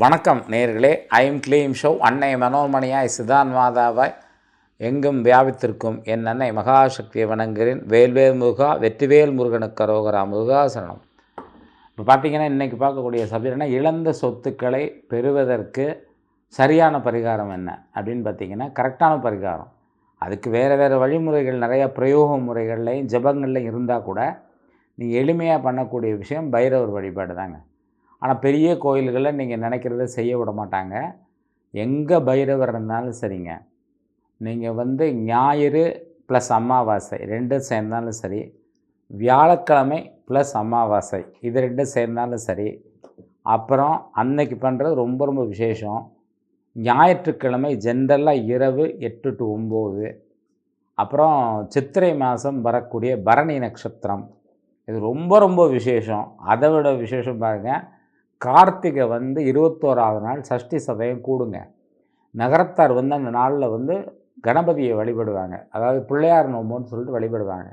வணக்கம் நேர்களே. ஐம் க்ளீம் ஷோ அன்னை மனோன்மணியாய் சிதான் மாதாவாய் எங்கும் வியாபித்திருக்கும் என் அன்னை மகாசக்தியை வணங்குகிறேன். வேல்வேல் முருகா வெற்றிவேல் முருகனுக்கு கரோகரா முருகாசனம் இப்போ பார்த்தீங்கன்னா இன்றைக்கி பார்க்கக்கூடிய சப்ஜெக்ட்னா இழந்த சொத்துக்களை பெறுவதற்கு சரியான பரிகாரம் என்ன? அப்படின்னு பார்த்தீங்கன்னா கரெக்டான பரிகாரம். அதுக்கு வேறு வேறு வழிமுறைகள் நிறைய பிரயோக முறைகள்லையும் ஜபங்கள்லையும் இருந்தால் கூட நீங்கள் எளிமையாக பண்ணக்கூடிய விஷயம் பைரவர் வழிபாடு தாங்க ஆனால் பெரிய கோயில்களில் நீங்கள் நினைக்கிறத செய்ய விட மாட்டாங்க. எங்கே பைரவர் இருந்தாலும் சரிங்க. நீங்கள் வந்து ஞாயிறு ப்ளஸ் அமாவாசை ரெண்டும் சேர்ந்தாலும் சரி வியாழக்கிழமை ப்ளஸ் அமாவாசை இது ரெண்டும் சேர்ந்தாலும் சரி அப்புறம் அன்னைக்கு பண்ணுறது ரொம்ப ரொம்ப விசேஷம். ஞாயிற்றுக்கிழமை ஜென்ரலாக இரவு எட்டு டு ஒம்பது. அப்புறம் சித்திரை மாதம் வரக்கூடிய பரணி நட்சத்திரம். இது ரொம்ப ரொம்ப விசேஷம். அதை விட விசேஷம் பாருங்கள் கார்த்திகை வந்து இருபத்தோராவது நாள் சஷ்டி சதயம் கூடுங்க. நகரத்தார் வந்து அந்த நாளில் வந்து கணபதியை வழிபடுவாங்க. அதாவது பிள்ளையார் நோம்புன்னு சொல்லிட்டு வழிபடுவாங்க.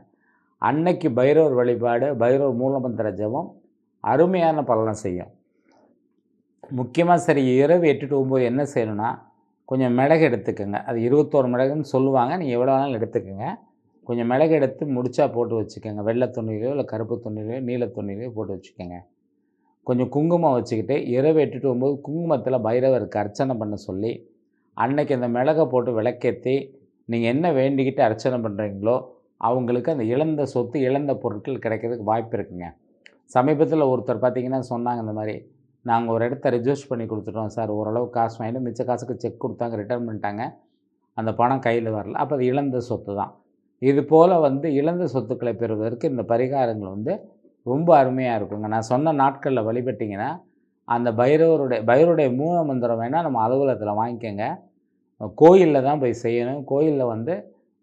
அன்னைக்கு பைரவர் வழிபாடு பைரவர் மூலமந்திர ஜபம் அருமையான பலனை செய்யும். முக்கியமாக சரி இரவு எட்டு டு ஒம்பது என்ன செய்யணும்னா கொஞ்சம் மிளகு எடுத்துக்கோங்க. அது இருபத்தோரு மிளகுன்னு சொல்லுவாங்க. நீங்கள் எவ்வளோ வேணாலும் எடுத்துக்கோங்க. கொஞ்சம் மிளகு எடுத்து முடிச்சா போட்டு வச்சுக்கோங்க. வெள்ளை துணிலையோ இல்லை கருப்பு துணிலையோ நீல துணிலையோ போட்டு வச்சுக்கோங்க. கொஞ்சம் குங்குமம் வச்சுக்கிட்டு இரவு எட்டுட்டு ஒம்பது குங்குமத்தில் பைரவருக்கு அர்ச்சனை பண்ண சொல்லி அன்னைக்கு அந்த மிளகை போட்டு விளக்கேற்றி நீங்கள் என்ன வேண்டிக்கிட்டு அர்ச்சனை பண்ணுறீங்களோ அவங்களுக்கு அந்த இழந்த சொத்து இழந்த பொருட்கள் கிடைக்கிறதுக்கு வாய்ப்பு இருக்குங்க. சமீபத்தில் ஒருத்தர் பார்த்தீங்கன்னா சொன்னாங்க இந்த மாதிரி நாங்கள் ஒரு இடத்த ரிஜிஸ்டர் பண்ணி கொடுத்துட்டோம் சார் ஓரளவு காசு வாங்கிட்டு மிச்ச காசுக்கு செக் கொடுத்தாங்க ரிட்டர்ன் பண்ணிட்டாங்க. அந்த பணம் கையில் வரல. அப்போ அது இழந்த சொத்து தான் இது போல் வந்து இழந்த சொத்துக்களை பெறுவதற்கு இந்த பரிகாரங்கள் வந்து ரொம்ப அருமையாக இருக்குங்க. நான் சொன்ன நாட்களில் வழிபட்டிங்கன்னா அந்த பைரவருடைய பைரவருடைய மூல மந்திரம் வேணால் நம்ம அலுவலகத்தில் வாங்கிக்கோங்க. கோயிலில் தான் போய் செய்யணும். கோயிலில் வந்து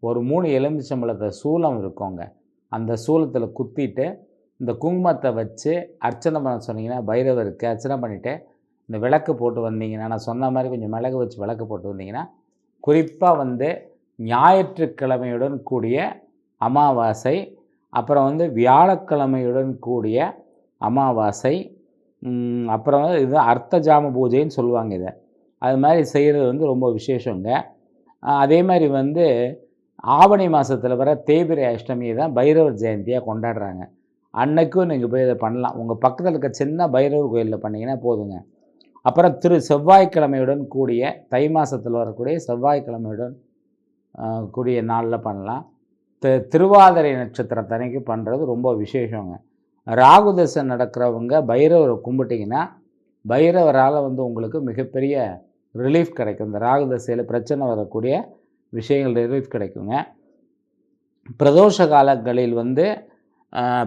ஒரு மூணு எலுமிச்சம்பழத்தை சூலம் இருக்குங்க. அந்த சூலத்தில் குத்திட்டு இந்த குங்குமத்தை வச்சு அர்ச்சனை பண்ண சொன்னீங்கன்னா பைரவருக்கு அர்ச்சனை பண்ணிவிட்டு இந்த விளக்கு போட்டு வந்தீங்கன்னா நான் சொன்ன மாதிரி கொஞ்சம் மிளகு வச்சு விளக்கு போட்டு வந்தீங்கன்னா குறிப்பாக வந்து ஞாயிற்றுக்கிழமையுடன் கூடிய அமாவாசை அப்புறம் வந்து வியாழக்கிழமையுடன் கூடிய அமாவாசை அப்புறம் வந்து இது அர்த்த ஜாம பூஜைன்னு சொல்லுவாங்க இதை. அது மாதிரி செய்கிறது வந்து ரொம்ப விசேஷங்க. அதே மாதிரி வந்து ஆவணி மாதத்தில் வர தேய்பிரை அஷ்டமியை தான் பைரவர் ஜெயந்தியாக கொண்டாடுறாங்க. அன்னைக்கும் நீங்கள் போய் இதை பண்ணலாம். உங்கள் பக்கத்தில் இருக்க சின்ன பைரவர் கோயிலில் பண்ணிங்கன்னா போதுங்க. அப்புறம் திரு செவ்வாய்க்கிழமையுடன் கூடிய தை மாதத்தில் வரக்கூடிய செவ்வாய்க்கிழமையுடன் கூடிய நாளில் பண்ணலாம். திருவாதிரை நட்சத்திரத்தனைக்கு பண்ணுறது ரொம்ப விசேஷங்க. ராகு தசை நடக்கிறவங்க பைரவரை கும்பிட்டிங்கன்னா பைரவரால் வந்து உங்களுக்கு மிகப்பெரிய ரிலீஃப் கிடைக்கும். இந்த ராகு தசையில் பிரச்சனை வரக்கூடிய விஷயங்கள் ரிலீஃப் கிடைக்குங்க. பிரதோஷ காலங்களில் வந்து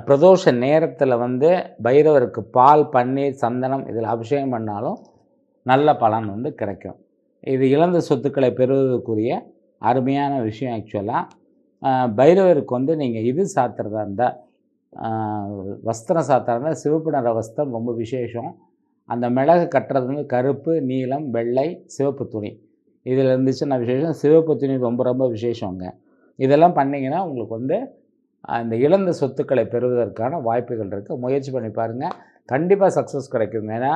பிரதோஷ நேரத்தில் வந்து பைரவருக்கு பால் பன்னீர் சந்தனம் இதில் அபிஷேகம் பண்ணாலும் நல்ல பலன் வந்து கிடைக்கும். இது இழந்த சொத்துக்களை பெறுவதற்குரிய அருமையான விஷயம் ஆக்சுவலாக பைரவருக்கு வந்து நீங்கள் இது சாத்துறதா இருந்தால் வஸ்திரம் சாத்துறதா இருந்தால் சிவப்பு நிற வஸ்திரம் ரொம்ப விசேஷம். அந்த மிளகு கட்டுறது வந்து கருப்பு நீலம் வெள்ளை சிவப்பு துணி. இதில் இருந்துச்சுன்னா விசேஷம்? சிவப்பு துணி ரொம்ப ரொம்ப விசேஷங்க. இதெல்லாம் பண்ணிங்கன்னா உங்களுக்கு வந்து அந்த இழந்த சொத்துக்களை பெறுவதற்கான வாய்ப்புகள் இருக்குது முயற்சி பண்ணி பாருங்கள் கண்டிப்பாக சக்ஸஸ் கிடைக்கும் ஏன்னா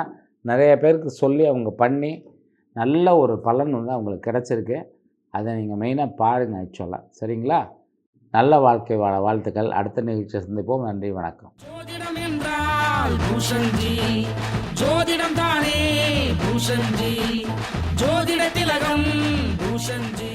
நிறைய பேருக்கு சொல்லி அவங்க பண்ணி நல்ல ஒரு பலன் வந்து அவங்களுக்கு கிடச்சிருக்கு. அதை நீங்கள் மெயினாக பாருங்கள் ஆக்சுவலாக சரிங்களா? நல்ல வாழ்க்கை வாழ வாழ்த்துக்கள். அடுத்த நிகழ்ச்சியை சந்திப்போம். நன்றி வணக்கம். ஜோதிடம் என்றால் பூஷன்ஜி ஜோதிடம் தானே பூஷன்ஜி ஜோதிட திலகம் பூஷன்ஜி